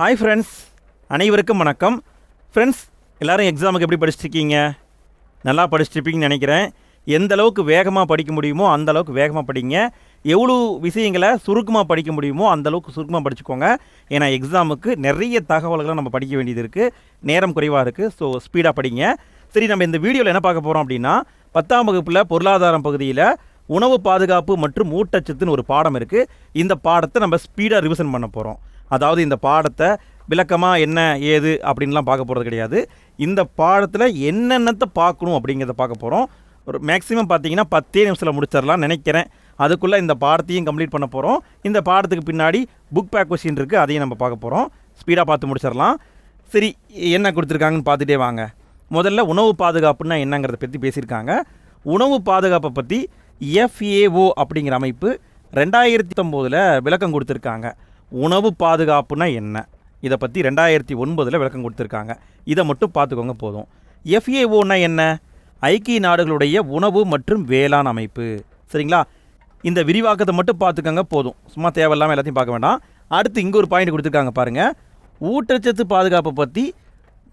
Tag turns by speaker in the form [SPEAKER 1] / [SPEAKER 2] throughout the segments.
[SPEAKER 1] Hi friends அனைவருக்கும் வணக்கம். Friends எல்லோரும் எக்ஸாமுக்கு எப்படி படிச்சிருக்கீங்க? நல்லா படிச்சிருப்பீங்கன்னு நினைக்கிறேன். எந்த அளவுக்கு வேகமாக படிக்க முடியுமோ அந்த அளவுக்கு வேகமாக படிங்க. எவ்வளோ விஷயங்களை சுருக்கமாக படிக்க முடியுமோ அந்தளவுக்கு சுருக்கமாக படிச்சுக்கோங்க. ஏன்னா எக்ஸாமுக்கு நிறைய தகவல்களை நம்ம படிக்க வேண்டியது இருக்குது நேரம் குறைவாக இருக்குது ஸோ ஸ்பீடாக படிங்க. சரி நம்ம இந்த வீடியோவில் என்ன பார்க்க போகிறோம் அப்படின்னா பத்தாம் வகுப்பில் பொருளாதாரம் பகுதியில் உணவு பாதுகாப்பு மற்றும் ஊட்டச்சத்துன்னு ஒரு பாடம் இருக்குது இந்த பாடத்தை நம்ம ஸ்பீடாக ரிவிஷன் பண்ண போகிறோம் அதாவது இந்த பாடத்தை விளக்கமாக என்ன ஏது அப்படின்லாம் பார்க்க போகிறது கிடையாது. இந்த பாடத்தில் என்னென்னத்தை பார்க்கணும் அப்படிங்கிறத பார்க்க போகிறோம் ஒரு மேக்ஸிமம் பார்த்தீங்கன்னா பத்தே நிமிஷத்தில் முடிச்சிடலாம் நினைக்கிறேன். அதுக்குள்ளே இந்த பாடத்தையும் கம்ப்ளீட் பண்ண போகிறோம் இந்த பாடத்துக்கு பின்னாடி புக் பேக் கொஸ்டின் இருக்குது அதையும் நம்ம பார்க்க போகிறோம் ஸ்பீடாக பார்த்து முடிச்சிடலாம். சரி என்ன கொடுத்துருக்காங்கன்னு பார்த்துட்டே வாங்க. முதல்ல உணவு பாதுகாப்புன்னா என்னங்கிறத பற்றி பேசியிருக்காங்க. உணவு பாதுகாப்பை பற்றி எஃப்ஏஓ அப்படிங்கிற அமைப்பு ரெண்டாயிரத்தி பத்தொம்போதில் விளக்கம் கொடுத்துருக்காங்க. உணவு பாதுகாப்புனா என்ன? இதை பற்றி ரெண்டாயிரத்தி ஒன்பதில் விளக்கம் கொடுத்துருக்காங்க. இதை மட்டும் பார்த்துக்கோங்க போதும். எஃப்ஏஓனா என்ன? ஐக்கிய நாடுகளுடைய உணவு மற்றும் வேளாண் அமைப்பு. சரிங்களா? இந்த விரிவாக்கத்தை மட்டும் பார்த்துக்கோங்க போதும். சும்மா தேவையில்லாமல் எல்லாத்தையும் பார்க்க வேண்டாம். அடுத்து இங்கே ஒரு பாயிண்ட் கொடுத்துருக்காங்க பாருங்கள் ஊட்டச்சத்து பாதுகாப்பை பற்றி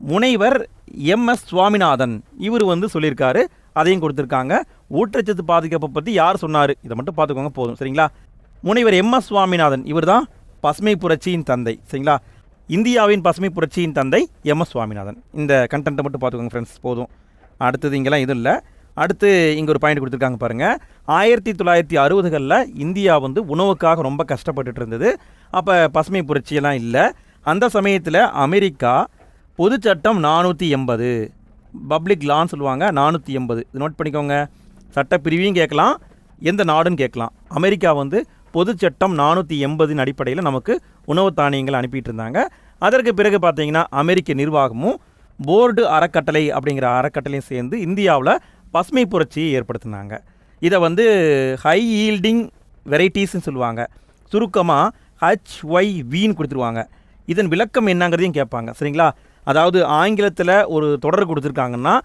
[SPEAKER 1] முனைவர் எம்எஸ் சுவாமிநாதன் இவர் வந்து சொல்லியிருக்காரு. அதையும் கொடுத்துருக்காங்க. ஊட்டச்சத்து பாதுகாப்பை பற்றி யார் சொன்னார்? இதை மட்டும் பார்த்துக்கோங்க போதும். சரிங்களா? முனைவர் எம்எஸ் சுவாமிநாதன் இவர் தான் பசுமை புரட்சியின் தந்தை சரிங்களா? இந்தியாவின் பசுமை புரட்சியின் தந்தை எம்எஸ் சுவாமிநாதன். இந்த கண்டென்ட்டை மட்டும் பார்த்துக்கோங்க ஃப்ரெண்ட்ஸ் போதும். அடுத்தது இங்கெல்லாம் இது இல்லை. அடுத்து இங்கே ஒரு பாயிண்ட் கொடுத்துருக்காங்க பாருங்கள் ஆயிரத்தி தொள்ளாயிரத்தி அறுபதுகளில் இந்தியா வந்து உணவுக்காக ரொம்ப கஷ்டப்பட்டுட்டு இருந்தது. அப்போ பசுமை புரட்சியெல்லாம் இல்லை. அந்த சமயத்தில் அமெரிக்கா பொது சட்டம் நானூற்றி எண்பது பப்ளிக் லான்னு சொல்லுவாங்க நானூற்றி எண்பது. இது நோட் பண்ணிக்கோங்க. சட்டப்பிரிவையும் கேட்கலாம் எந்த நாடுன்னு கேட்கலாம். அமெரிக்கா வந்து பொது சட்டம் நானூற்றி எண்பதின் அடிப்படையில் நமக்கு உணவு தானியங்கள் அனுப்பிட்டு இருந்தாங்க அதற்கு பிறகு பார்த்தீங்கன்னா அமெரிக்க நிர்வாகமும் போர்டு அறக்கட்டளை அப்படிங்கிற அறக்கட்டளையும் சேர்ந்து இந்தியாவில் பசுமை புரட்சியை ஏற்படுத்தினாங்க. இதை வந்து ஹை ஈல்டிங் வெரைட்டிஸ்ன்னு சொல்லுவாங்க. சுருக்கமாக ஹச் ஒய் வின்னு கொடுத்துருவாங்க. இதன் விளக்கம் என்னங்கிறதையும் கேட்பாங்க. சரிங்களா? அதாவது ஆங்கிலத்தில் ஒரு தொடர் கொடுத்துருக்காங்கன்னா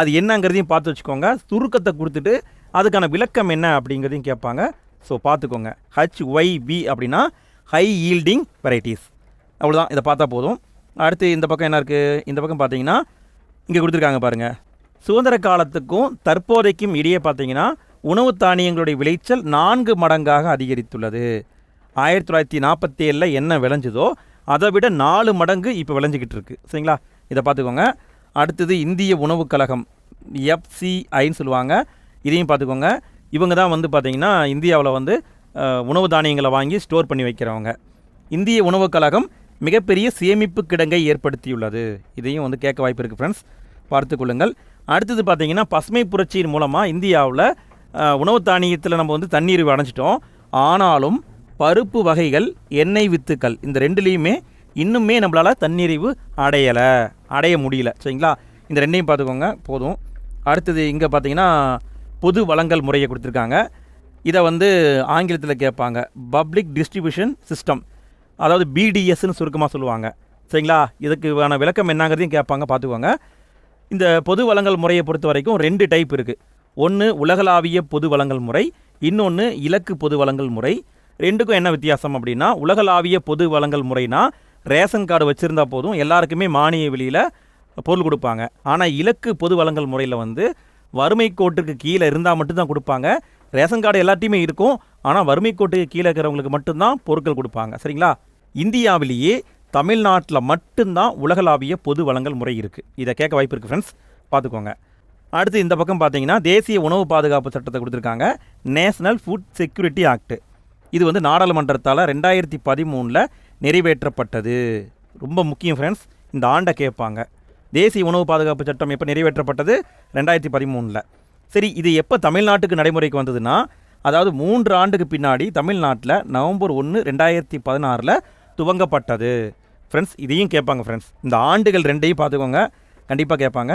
[SPEAKER 1] அது என்னங்கிறதையும் பார்த்து வச்சுக்கோங்க. சுருக்கத்தை கொடுத்துட்டு அதுக்கான விளக்கம் என்ன அப்படிங்கிறதையும் கேட்பாங்க. ஸோ பார்த்துக்கோங்க. ஹச் ஒய் பி அப்படின்னா ஹை ஈல்டிங் வெரைட்டிஸ் அவ்வளோதான் இதை பார்த்தா போதும். அடுத்து இந்த பக்கம் என்ன இருக்குது இந்த பக்கம் பார்த்தீங்கன்னா இங்கே கொடுத்துருக்காங்க பாருங்கள் சுதந்திர காலத்துக்கும் தற்போதைக்கும் இடையே பார்த்தீங்கன்னா உணவு தானியங்களுடைய விளைச்சல் நான்கு மடங்காக அதிகரித்துள்ளது. ஆயிரத்தி தொள்ளாயிரத்தி நாற்பத்தி ஏழில் என்ன விளைஞ்சதோ அதை விட நாலு மடங்கு இப்போ விளைஞ்சிக்கிட்டு இருக்குது சரிங்களா? இதை பார்த்துக்கோங்க. அடுத்தது இந்திய உணவுக் கழகம் எஃப்சிஐன்னு சொல்லுவாங்க. இதையும் பார்த்துக்கோங்க. இவங்க தான் வந்து பார்த்திங்கன்னா இந்தியாவில் வந்து உணவு தானியங்களை வாங்கி ஸ்டோர் பண்ணி வைக்கிறவங்க. இந்திய உணவுக் கழகம் மிகப்பெரிய சேமிப்பு கிடங்கை ஏற்படுத்தியுள்ளது. இதையும் வந்து கேட்க வாய்ப்பு இருக்குது ஃப்ரெண்ட்ஸ் பார்த்து கொள்ளுங்கள். அடுத்தது பார்த்திங்கன்னா பசுமை புரட்சியின் மூலமாக இந்தியாவில் உணவு தானியத்தில் நம்ம வந்து தண்ணீர் அடைஞ்சிட்டோம் ஆனாலும் பருப்பு வகைகள் எண்ணெய் வித்துக்கள் இந்த ரெண்டுலேயுமே இன்னுமே நம்மளால் தன்னிறைவு அடையலை அடைய முடியல. சரிங்களா? இந்த ரெண்டையும் பார்த்துக்கோங்க. போதும். அடுத்தது இங்கே பார்த்தீங்கன்னா பொது வளங்கள் முறையை கொடுத்துருக்காங்க. இதை வந்து ஆங்கிலத்தில் கேட்பாங்க பப்ளிக் டிஸ்ட்ரிபியூஷன் சிஸ்டம் அதாவது பிடிஎஸ்ன்னு சுருக்கமாக சொல்லுவாங்க. சரிங்களா? இதுக்குவான விளக்கம் என்னங்கிறதையும் கேட்பாங்க பார்த்துக்கோங்க. இந்த பொது வளங்கள் முறையை பொறுத்த வரைக்கும் ரெண்டு டைப் இருக்குது ஒன்று உலகளாவிய பொது வளங்கள் முறை இன்னொன்று இலக்கு பொது வளங்கள் முறை. ரெண்டுக்கும் என்ன வித்தியாசம் அப்படின்னா உலகளாவிய பொது வளங்கள் முறைனா ரேஷன் கார்டு வச்சுருந்தா போதும் எல்லாருக்குமே மானிய வெளியில் பொருள் கொடுப்பாங்க. ஆனால் இலக்கு பொது வளங்கள் முறையில் வந்து வறுமை கோட்டுக்கு கீழே இருந்தால் மட்டும்தான் கொடுப்பாங்க. ரேஷன் கார்டு எல்லாத்தையுமே இருக்கும். ஆனால் வறுமை கோட்டுக்கு கீழே இருக்கிறவங்களுக்கு மட்டும்தான் பொருட்கள் கொடுப்பாங்க. சரிங்களா? இந்தியாவிலேயே தமிழ்நாட்டில் மட்டும்தான் உலகளாவிய பொது வழங்கல் முறை இருக்குது இதை கேட்க வாய்ப்பு இருக்குது ஃப்ரெண்ட்ஸ் பார்த்துக்கோங்க. அடுத்து இந்த பக்கம் பார்த்தீங்கன்னா தேசிய உணவு பாதுகாப்பு சட்டத்தை கொடுத்துருக்காங்க. National food security act. இது வந்து நாடாளுமன்றத்தால் ரெண்டாயிரத்தி பதிமூணில் நிறைவேற்றப்பட்டது. ரொம்ப முக்கியம் ஃப்ரெண்ட்ஸ் இந்த ஆண்டை கேட்பாங்க. தேசிய உணவு பாதுகாப்பு சட்டம் எப்போ நிறைவேற்றப்பட்டது? ரெண்டாயிரத்தி பதிமூணில் சரி இது எப்போ தமிழ்நாட்டுக்கு நடைமுறைக்கு வந்ததுன்னா அதாவது மூன்று ஆண்டுக்கு பின்னாடி தமிழ்நாட்டில் நவம்பர் ஒன்று ரெண்டாயிரத்தி பதினாறில் துவங்கப்பட்டது. ஃப்ரெண்ட்ஸ் இதையும் கேட்பாங்க ஃப்ரெண்ட்ஸ் இந்த ஆண்டுகள் ரெண்டையும் பார்த்துக்கோங்க. கண்டிப்பாக கேட்பாங்க.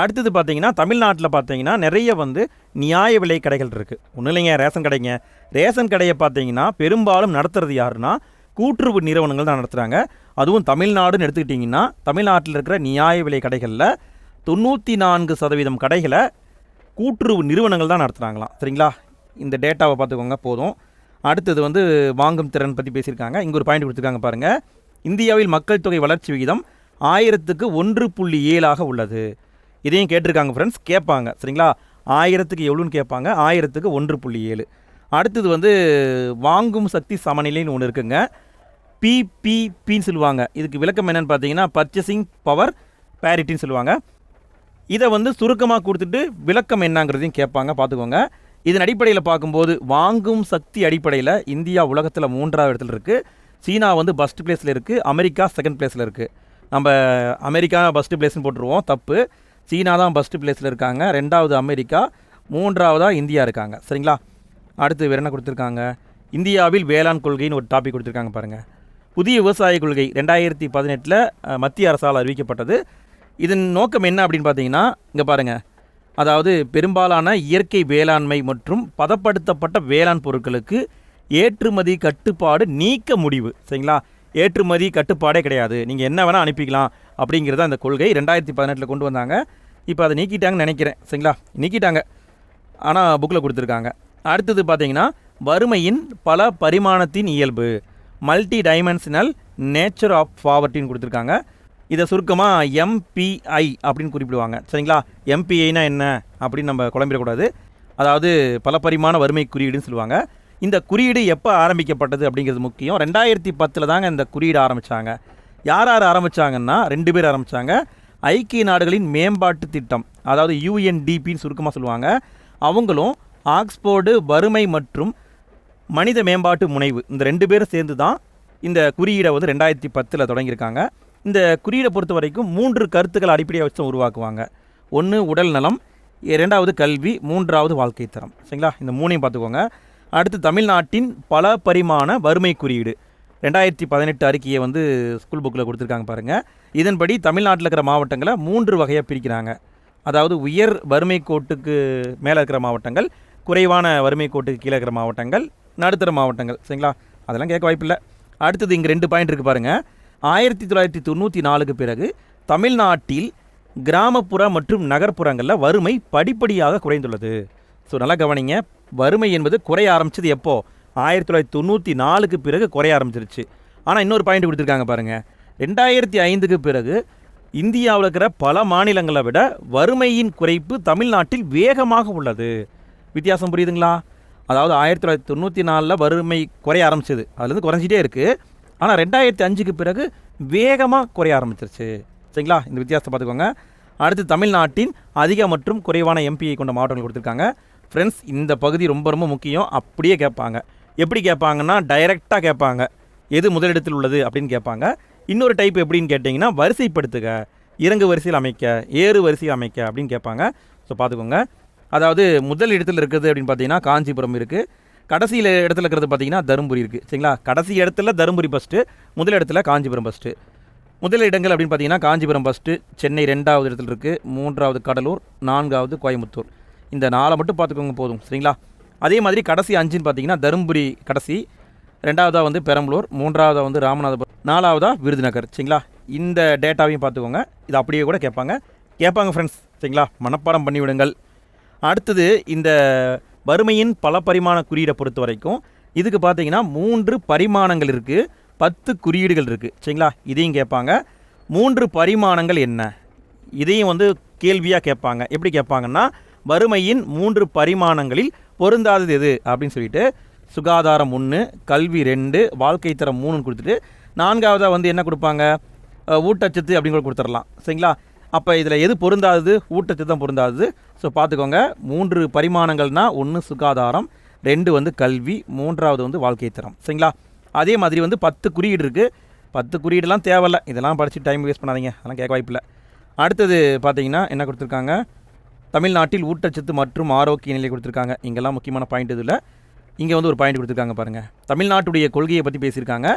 [SPEAKER 1] அடுத்தது பார்த்தீங்கன்னா தமிழ்நாட்டில் பார்த்தீங்கன்னா நிறைய வந்து நியாய விலை கடைகள் இருக்குது ஒன்றும் இல்லைங்க ரேஷன் கடைங்க. ரேஷன் கடையை பார்த்தீங்கன்னா பெரும்பாலும் நடத்துறது யாருன்னா கூட்டுறவு நிறுவனங்கள் தான் நடத்துகிறாங்க அதுவும் தமிழ்நாடுன்னு எடுத்துக்கிட்டிங்கன்னா தமிழ்நாட்டில் இருக்கிற நியாய விலை கடைகளில் தொண்ணூற்றி நான்கு சதவீதம் கடைகளை கூட்டுறவு நிறுவனங்கள் தான் நடத்துகிறாங்களாம் சரிங்களா? இந்த டேட்டாவை பார்த்துக்கோங்க போதும். அடுத்தது வந்து வாங்கும் திறன் பற்றி பேசியிருக்காங்க. இங்கே ஒரு பாயிண்ட் கொடுத்துருக்காங்க பாருங்கள் இந்தியாவில் மக்கள் தொகை வளர்ச்சி விகிதம் ஆயிரத்துக்கு ஒன்று புள்ளி ஏழாக உள்ளது. இதையும் கேட்டிருக்காங்க ஃப்ரெண்ட்ஸ் கேட்பாங்க. சரிங்களா? ஆயிரத்துக்கு எவ்வளோன்னு கேட்பாங்க. ஆயிரத்துக்கு ஒன்று புள்ளி ஏழு. அடுத்தது வந்து வாங்கும் சக்தி சமநிலைன்னு ஒன்று இருக்குங்க. பிபிபின்னு சொல்லுவாங்க. இதுக்கு விளக்கம் என்னன்னு பார்த்தீங்கன்னா பர்ச்சேசிங் பவர் பேரிட்டின்னு சொல்லுவாங்க. இதை வந்து சுருக்கமாக கொடுத்துட்டு விளக்கம் என்னங்கிறதையும் கேட்பாங்க. பார்த்துக்கோங்க. இதன் அடிப்படையில் பார்க்கும்போது வாங்கும் சக்தி அடிப்படையில் இந்தியா உலகத்தில் மூன்றாவது இடத்துல இருக்குது சீனா வந்து ஃபஸ்ட் பிளேஸில் இருக்குது அமெரிக்கா செகண்ட் பிளேஸில் இருக்குது நம்ம அமெரிக்கா ஃபஸ்ட்டு பிளேஸ்னு போட்டுருவோம். தப்பு. சீனா தான் ஃபஸ்ட்டு பிளேஸில் இருக்காங்க. ரெண்டாவது அமெரிக்கா மூன்றாவதாக இந்தியா இருக்காங்க. சரிங்களா? அடுத்து வேறு என்ன கொடுத்துருக்காங்க? இந்தியாவில் வேளாண் கொள்கைன்னு ஒரு டாபிக் கொடுத்துருக்காங்க பாருங்கள் புதிய விவசாய கொள்கை ரெண்டாயிரத்தி பதினெட்டில் மத்திய அரசால் அறிவிக்கப்பட்டது. இதன் நோக்கம் என்ன அப்படின்னு பார்த்தீங்கன்னா இங்கே பாருங்கள் அதாவது பெரும்பாலான இயற்கை வேளாண்மை மற்றும் பதப்படுத்தப்பட்ட வேளாண் பொருட்களுக்கு ஏற்றுமதி கட்டுப்பாடு நீக்க முடிவு. சரிங்களா? ஏற்றுமதி கட்டுப்பாடே கிடையாது. நீங்கள் என்ன வேணால் அனுப்பிக்கலாம் அப்படிங்கிறது அந்த கொள்கை ரெண்டாயிரத்தி பதினெட்டில் கொண்டு வந்தாங்க. இப்போ அதை நீக்கிட்டாங்கன்னு நினைக்கிறேன். சரிங்களா? நீக்கிட்டாங்க. ஆனால் புக்கில் கொடுத்துருக்காங்க. அடுத்தது பார்த்தீங்கன்னா வறுமையின் பல பரிமாணத்தின் இயல்பு. மல்டி டைமென்ஷனல் நேச்சர் ஆஃப் பாவர்ட்டின்னு கொடுத்துருக்காங்க. இதை சுருக்கமாக எம்பிஐ அப்படின்னு குறிப்பிடுவாங்க. சரிங்களா? எம்பிஐனா என்ன? அப்படின்னு நம்ம குழம்பிடக்கூடாது. அதாவது பல பரிமாண வறுமை குறியீடுன்னு சொல்லுவாங்க. இந்த குறியீடு எப்போ ஆரம்பிக்கப்பட்டது அப்படிங்கிறது முக்கியம். ரெண்டாயிரத்தி பத்தில் தாங்க இந்த குறியீடு ஆரம்பித்தாங்க யார் யார் ஆரம்பித்தாங்கன்னா ரெண்டு பேர் ஆரம்பித்தாங்க ஐக்கிய நாடுகளின் மேம்பாட்டு திட்டம் அதாவது யூஎன்டிபின்னு சுருக்கமாக சொல்லுவாங்க. அவங்களும் ஆக்ஸ்போர்டு வறுமை மற்றும் மனித மேம்பாட்டு முனைவு இந்த ரெண்டு பேரும் சேர்ந்து தான் இந்த குறியீடை வந்து ரெண்டாயிரத்தி பத்தில் தொடங்கியிருக்காங்க. இந்த குறியீடை பொறுத்த வரைக்கும் மூன்று கருத்துக்கள் அடிப்படையாக வச்சு தான் உருவாக்குவாங்க. ஒன்று உடல் நலம் இரண்டாவது கல்வி மூன்றாவது வாழ்க்கை தரம். சரிங்களா? இந்த மூணையும் பார்த்துக்கோங்க. அடுத்து தமிழ்நாட்டின் பல பரிமாண வறுமை குறியீடு. ரெண்டாயிரத்தி பதினெட்டு அறிக்கையை வந்து ஸ்கூல் புக்கில் கொடுத்துருக்காங்க பாருங்கள் இதன்படி தமிழ்நாட்டில் இருக்கிற மாவட்டங்களை மூன்று வகையாக பிரிக்கிறாங்க. அதாவது உயர் வறுமை கோட்டுக்கு மேலே இருக்கிற மாவட்டங்கள் குறைவான வறுமை கோட்டுக்கு கீழே இருக்கிற மாவட்டங்கள் நடுத்தர மாவட்டங்கள். சரிங்களா? அதெல்லாம் கேட்க வாய்ப்பில்லை. அடுத்தது இங்கே ரெண்டு பாயிண்ட் இருக்குது பாருங்கள் ஆயிரத்தி தொள்ளாயிரத்தி தொண்ணூற்றி நாலுக்கு பிறகு தமிழ்நாட்டில் கிராமப்புற மற்றும் நகர்ப்புறங்களில் வறுமை படிப்படியாக குறைந்துள்ளது. ஸோ நல்லா கவனிங்க. வறுமை என்பது குறைய ஆரம்பிச்சது எப்போ? ஆயிரத்தி தொள்ளாயிரத்தி தொண்ணூற்றி நாலுக்கு பிறகு குறைய ஆரம்பிச்சிருச்சு. ஆனால் இன்னொரு பாயிண்ட் கொடுத்துருக்காங்க பாருங்கள் ரெண்டாயிரத்தி ஐந்துக்கு பிறகு இந்தியாவில் இருக்கிற பல மாநிலங்களை விட வறுமையின் குறைப்பு தமிழ்நாட்டில் வேகமாக உள்ளது. வித்தியாசம் புரியுதுங்களா? அதாவது ஆயிரத்தி தொள்ளாயிரத்தி தொண்ணூற்றி நாலில் வறுமை குறைய ஆரம்பிச்சது. அதுலேருந்து குறைஞ்சிட்டே இருக்குது ஆனால் ரெண்டாயிரத்தி அஞ்சுக்கு பிறகு வேகமாக குறைய ஆரம்பிச்சிருச்சு. சரிங்களா? இந்த வித்தியாசத்தை பார்த்துக்கோங்க. அடுத்து தமிழ்நாட்டின் அதிக மற்றும் குறைவான எம்பியை கொண்ட மாவட்டங்கள் கொடுத்துருக்காங்க. ஃப்ரெண்ட்ஸ் இந்த பகுதி ரொம்ப ரொம்ப முக்கியம். அப்படியே கேட்பாங்க. எப்படி கேட்பாங்கன்னா டைரெக்டாக கேட்பாங்க. எது முதலிடத்தில் உள்ளது அப்படின்னு கேட்பாங்க. இன்னொரு டைப் எப்படின்னு கேட்டிங்கன்னா வரிசைப்படுத்துக. இறங்கு வரிசையில் அமைக்க ஏறு வரிசையில் அமைக்க அப்படின்னு கேட்பாங்க. ஸோ பார்த்துக்கோங்க. அதாவது முதல் இடத்துல இருக்குது அப்படின்னு பார்த்தீங்கன்னா காஞ்சிபுரம் இருக்குது கடைசியில் இடத்துல இருக்கிறது பார்த்தீங்கன்னா தருமபுரி இருக்குது சரிங்களா? கடைசி இடத்துல தருமபுரி ஃபஸ்ட்டு முதல் இடத்துல காஞ்சிபுரம் ஃபஸ்ட்டு முதல் இடங்கள் அப்படின்னு பார்த்தீங்கன்னா காஞ்சிபுரம் ஃபஸ்ட்டு சென்னை ரெண்டாவது இடத்துல இருக்குது மூன்றாவது கடலூர் நான்காவது கோயம்புத்தூர். இந்த நாளை மட்டும் பார்த்துக்கோங்க போதும். சரிங்களா? அதே மாதிரி கடைசி அஞ்சுன்னு பார்த்தீங்கன்னா தருமபுரி கடைசி ரெண்டாவதாக வந்து பெரம்பலூர் மூன்றாவதாக வந்து ராமநாதபுரம் நாலாவதாக விருதுநகர். சரிங்களா? இந்த டேட்டாவையும் பார்த்துக்கோங்க. இது அப்படியே கூட கேட்பாங்க. கேட்பாங்க ஃப்ரெண்ட்ஸ் சரிங்களா? மனப்பாடம் பண்ணிவிடுங்கள். அடுத்தது இந்த வறுமையின் பல பரிமாண குறியீடை பொறுத்த வரைக்கும் இதுக்கு பார்த்தீங்கன்னா மூன்று பரிமாணங்கள் இருக்குது பத்து குறியீடுகள் இருக்குது சரிங்களா? இதையும் கேட்பாங்க. மூன்று பரிமாணங்கள் என்ன? இதையும் வந்து கேள்வியாக கேட்பாங்க. எப்படி கேட்பாங்கன்னா வறுமையின் மூன்று பரிமாணங்களில் பொருந்தாதது எது? அப்படின்னு சொல்லிட்டு சுகாதாரம் ஒன்று கல்வி ரெண்டு வாழ்க்கை தரம் மூணுன்னு கொடுத்துட்டு நான்காவதாக வந்து என்ன கொடுப்பாங்க? ஊட்டச்சத்து அப்படின்னு கூட கொடுத்துடலாம். சரிங்களா? அப்போ இதில் எது பொருந்தாதது? ஊட்டச்சத்து தான் பொருந்தாதது. ஸோ பார்த்துக்கோங்க மூன்று பரிமாணங்கள்னால் ஒன்று சுகாதாரம் ரெண்டு வந்து கல்வி மூன்றாவது வந்து வாழ்க்கை தரம் சரிங்களா? அதே மாதிரி வந்து பத்து குறியீடு இருக்குது பத்து குறியீடுலாம் தேவையில்ல. இதெல்லாம் படித்து டைம் வேஸ்ட் பண்ணாதீங்க. அதெல்லாம் கேட்க வாய்ப்பில்லை அடுத்தது பார்த்தீங்கன்னா என்ன கொடுத்துருக்காங்க? தமிழ்நாட்டில் ஊட்டச்சத்து மற்றும் ஆரோக்கிய நிலை கொடுத்துருக்காங்க. இங்கெல்லாம் முக்கியமான பாயிண்ட் இதில் இங்கே வந்து ஒரு பாயிண்ட் கொடுத்துருக்காங்க பாருங்கள் தமிழ்நாட்டுடைய கொள்கையை பற்றி பேசியிருக்காங்க.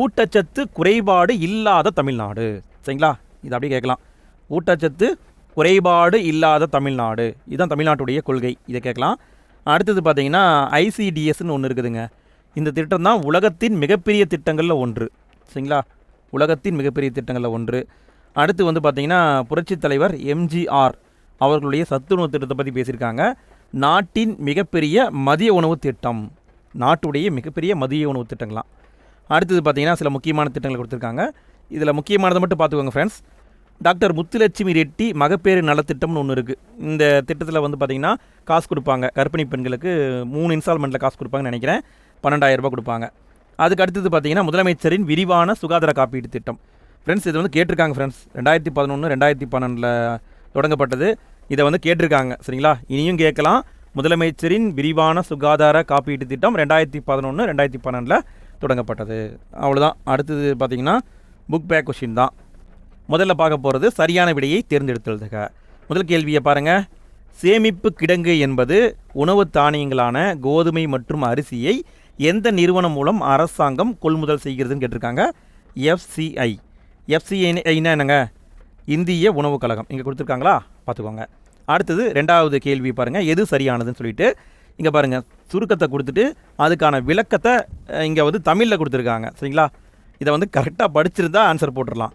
[SPEAKER 1] ஊட்டச்சத்து குறைபாடு இல்லாத தமிழ்நாடு. சரிங்களா? இது அப்படியே கேட்கலாம். ஊட்டச்சத்து குறைபாடு இல்லாத தமிழ்நாடு. இதுதான் தமிழ்நாட்டுடைய கொள்கை. இதை கேட்கலாம். அடுத்தது பார்த்தீங்கன்னா ஐசிடிஎஸ்ன்னு ஒன்று இருக்குதுங்க. இந்த திட்டம் தான் உலகத்தின் மிகப்பெரிய திட்டங்களில் ஒன்று. சரிங்களா? உலகத்தின் மிகப்பெரிய திட்டங்களில் ஒன்று. அடுத்து வந்து பார்த்தீங்கன்னா புரட்சித் தலைவர் எம்ஜிஆர் அவர்களுடைய சத்துணவு திட்டத்தை பற்றி பேசியிருக்காங்க. நாட்டின் மிகப்பெரிய மதிய உணவு திட்டம். நாட்டுடைய மிகப்பெரிய மதிய உணவு திட்டங்களாம் அடுத்தது பார்த்திங்கன்னா சில முக்கியமான திட்டங்கள் கொடுத்துருக்காங்க. இதில் முக்கியமானதை மட்டும் பார்த்துக்கோங்க ஃப்ரெண்ட்ஸ் டாக்டர் முத்துலட்சுமி ரெட்டி மகப்பேறு நலத்திட்டம்னு ஒன்று இருக்குது இந்த திட்டத்தில் வந்து பார்த்திங்கன்னா காசு கொடுப்பாங்க. கர்ப்பிணி பெண்களுக்கு மூணு இன்ஸ்டால்மெண்ட்டில் காசு கொடுப்பாங்கன்னு நினைக்கிறேன். பன்னெண்டாயிரம் ரூபாய் கொடுப்பாங்க. அதுக்கு அடுத்தது பார்த்தீங்கன்னா முதலமைச்சரின் விரிவான சுகாதார காப்பீட்டு திட்டம். ஃப்ரெண்ட்ஸ் இது வந்து கேட்டிருக்காங்க ஃப்ரெண்ட்ஸ் ரெண்டாயிரத்தி பதினொன்று ரெண்டாயிரத்தி பன்னெண்டில் தொடங்கப்பட்டது. இதை வந்து கேட்டிருக்காங்க. சரிங்களா? இனியும் கேட்கலாம். முதலமைச்சரின் விரிவான சுகாதார காப்பீட்டு திட்டம் ரெண்டாயிரத்தி பதினொன்று ரெண்டாயிரத்தி பன்னெண்டில் தொடங்கப்பட்டது. அவ்வளோதான் அடுத்தது பார்த்தீங்கன்னா புக் பேக் கொஷின் தான். முதல்ல பார்க்க போகிறது சரியான விடையை தேர்ந்தெடுத்துள்ளதுக முதல் கேள்வியை பாருங்கள் சேமிப்பு கிடங்கு என்பது உணவு தானியங்களான கோதுமை மற்றும் அரிசியை எந்த நிறுவனம் மூலம் அரசாங்கம் கொள்முதல் செய்கிறதுன்னு கேட்டிருக்காங்க? எஃப்சிஐ. எஃப்சிஐனா என்னங்க? இந்திய உணவுக் கழகம். இங்கே கொடுத்துருக்காங்களா? பார்த்துக்கோங்க. அடுத்தது ரெண்டாவது கேள்வி பாருங்கள் எது சரியானதுன்னு சொல்லிட்டு. இங்கே பாருங்கள் சுருக்கத்தை கொடுத்துட்டு அதுக்கான விளக்கத்தை இங்கே வந்து தமிழில் கொடுத்துருக்காங்க. சரிங்களா? இதை வந்து கரெக்டாக படிச்சிருந்தா ஆன்சர் போட்டுடலாம்.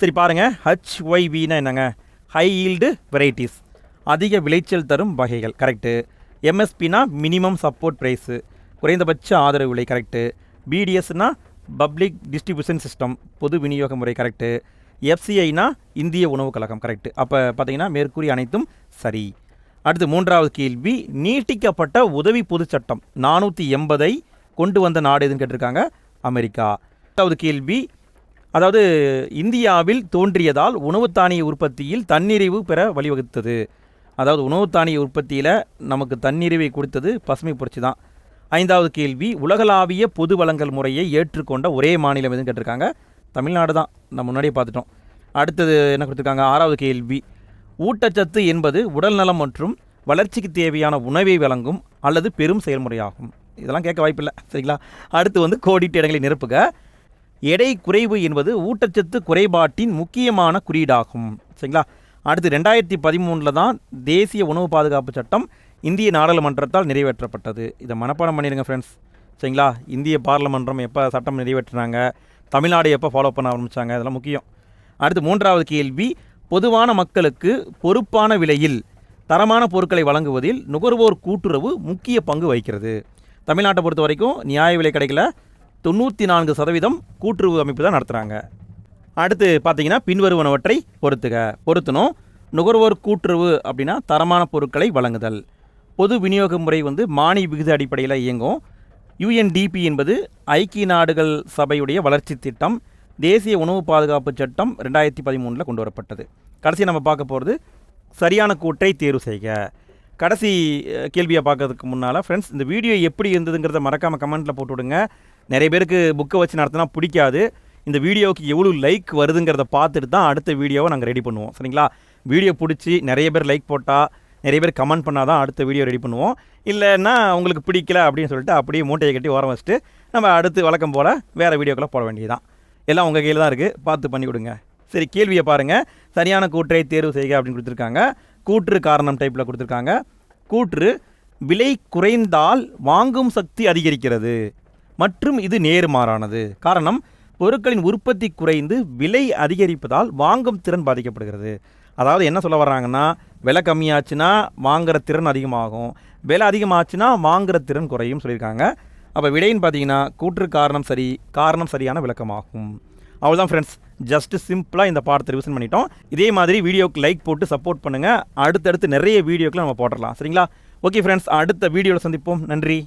[SPEAKER 1] சரி பாருங்கள் ஹச்ஒய்வினா என்னங்க? ஹை ஈல்டு வெரைட்டிஸ் அதிக விளைச்சல் தரும் வகைகள் கரெக்டு எம்எஸ்பினா மினிமம் சப்போர்ட் ப்ரைஸு குறைந்தபட்ச ஆதரவு விலை கரெக்டு பிடிஎஸ்னா பப்ளிக் டிஸ்ட்ரிபியூஷன் சிஸ்டம் பொது விநியோக முறை கரெக்டு எஃப்சிஐனா இந்திய உணவுக் கழகம் கரெக்டு அப்போ பார்த்தீங்கன்னா மேற்கூறி அனைத்தும் சரி. அடுத்து மூன்றாவது கேள்வி நீட்டிக்கப்பட்ட உதவி பொதுச்சட்டம் நானூற்றி எண்பதை கொண்டு வந்த நாடு எதுன்னு கேட்டிருக்காங்க அமெரிக்கா. எட்டாவது கேள்வி அதாவது இந்தியாவில் தோன்றியதால் உணவு தானிய உற்பத்தியில் தன்னிறைவு பெற வழிவகுத்தது. அதாவது உணவு தானிய உற்பத்தியில் நமக்கு தன்னிறைவை கொடுத்தது பசுமை புரட்சி தான். ஐந்தாவது கேள்வி உலகளாவிய பொது வளங்கள் முறையை ஏற்றுக்கொண்ட ஒரே மாநிலம் எதுன்னு கேட்டிருக்காங்க? தமிழ்நாடு தான். நம்ம முன்னாடியே பார்த்துட்டோம். அடுத்தது என்ன கொடுத்துருக்காங்க? ஆறாவது கேள்வி ஊட்டச்சத்து என்பது உடல் நலம் மற்றும் வளர்ச்சிக்கு தேவையான உணவை வழங்கும் அல்லது பெரும் செயல்முறையாகும். இதெல்லாம் கேட்க வாய்ப்பில்லை. சரிங்களா? அடுத்து வந்து கோடிட்டு இடங்களை நிரப்புக. எடை குறைவு என்பது ஊட்டச்சத்து குறைபாட்டின் முக்கியமான குறியீடாகும். சரிங்களா? அடுத்து ரெண்டாயிரத்தி பதிமூணில் தான் தேசிய உணவு பாதுகாப்பு சட்டம் இந்திய நாடாளுமன்றத்தால் நிறைவேற்றப்பட்டது. இதை மனப்பாடம் பண்ணிடுங்க ஃப்ரெண்ட்ஸ் சரிங்களா? இந்திய பார்லமன்றம் எப்போ சட்டம் நிறைவேற்றினாங்க? தமிழ்நாடு எப்போ ஃபாலோ பண்ண ஆரம்பித்தாங்க இதெல்லாம் முக்கியம். அடுத்து மூன்றாவது கேள்வி பொதுவான மக்களுக்கு பொறுப்பான விலையில் தரமான பொருட்களை வழங்குவதில் நுகர்வோர் கூட்டுறவு முக்கிய பங்கு வகிக்கிறது. தமிழ்நாட்டை பொறுத்த வரைக்கும் நியாய விலை கிடைக்கல. தொண்ணூற்றி நான்கு சதவீதம் கூட்டுறவு அமைப்பு தான் நடத்துகிறாங்க அடுத்து பார்த்தீங்கன்னா பின்வருவனவற்றை பொறுத்துக. பொருத்தணும். நுகர்வோர் கூட்டுறவு அப்படின்னா தரமான பொருட்களை வழங்குதல். பொது விநியோக முறை வந்து மானிய விகித அடிப்படையில் இயங்கும். யுஎன்டிபி என்பது ஐக்கிய நாடுகள் சபையுடைய வளர்ச்சி திட்டம். தேசிய உணவு பாதுகாப்பு சட்டம் ரெண்டாயிரத்தி பதிமூணில் கொண்டு வரப்பட்டது. கடைசி நம்ம பார்க்க போகிறது சரியான கூற்றை தேர்வு செய்க. கடைசி கேள்வியை பார்க்கறதுக்கு முன்னால் ஃப்ரெண்ட்ஸ் இந்த வீடியோ எப்படி இருந்ததுங்கிறத மறக்காமல் கமெண்ட்டில் போட்டு விடுங்க. நிறைய பேருக்கு புக்கை வச்சு நடத்தினா பிடிக்காது. இந்த வீடியோவுக்கு எவ்வளோ லைக் வருதுங்கிறத பார்த்துட்டு தான் அடுத்த வீடியோவை நாங்கள் ரெடி பண்ணுவோம். சரிங்களா? வீடியோ பிடிச்சி நிறைய பேர் லைக் போட்டால் நிறைய பேர் கமெண்ட் பண்ணால் தான் அடுத்த வீடியோ ரெடி பண்ணுவோம். இல்லைன்னா உங்களுக்கு பிடிக்கல அப்படின்னு சொல்லிட்டு அப்படியே மூட்டையை கட்டி ஓரம் வச்சுட்டு நம்ம அடுத்து வழக்கம் போல் வேறு வீடியோக்குள்ளே போட வேண்டியதுதான். எல்லாம் உங்கள் கையில் தான் இருக்குது பார்த்து பண்ணி கொடுங்க. சரி கேள்வியை பாருங்கள் சரியான கூற்றை தேர்வு செய்க அப்படின்னு கொடுத்துருக்காங்க. கூற்று காரணம் டைப்பில் கொடுத்துருக்காங்க. கூற்று விலை குறைந்தால் வாங்கும் சக்தி அதிகரிக்கிறது. மற்றும் இது நேர்மாறானது. காரணம் பொருட்களின் உற்பத்தி குறைந்து விலை அதிகரிப்பதால் வாங்கும் திறன் பாதிக்கப்படுகிறது. அதாவது என்ன சொல்ல வர்றாங்கன்னா விலை கம்மியாச்சுன்னா வாங்குற திறன் அதிகமாகும். விலை அதிகமாச்சுன்னா வாங்குகிற திறன் குறையும் சொல்லியிருக்காங்க. அப்போ விடைன்னு பார்த்தீங்கன்னா கூற்று காரணம் சரி காரணம் சரியான விளக்கமாகும். அவ்வளோதான் ஃப்ரெண்ட்ஸ் ஜஸ்ட் சிம்பிளாக இந்த பாடத்தை ரிவிஷன் பண்ணிட்டோம். இதே மாதிரி வீடியோக்கு லைக் போட்டு சப்போர்ட் பண்ணுங்கள் அடுத்தடுத்து நிறைய வீடியோக்களை நம்ம போட்டுடலாம். சரிங்களா? ஓகே ஃப்ரெண்ட்ஸ் அடுத்த வீடியோவில் சந்திப்போம். நன்றி.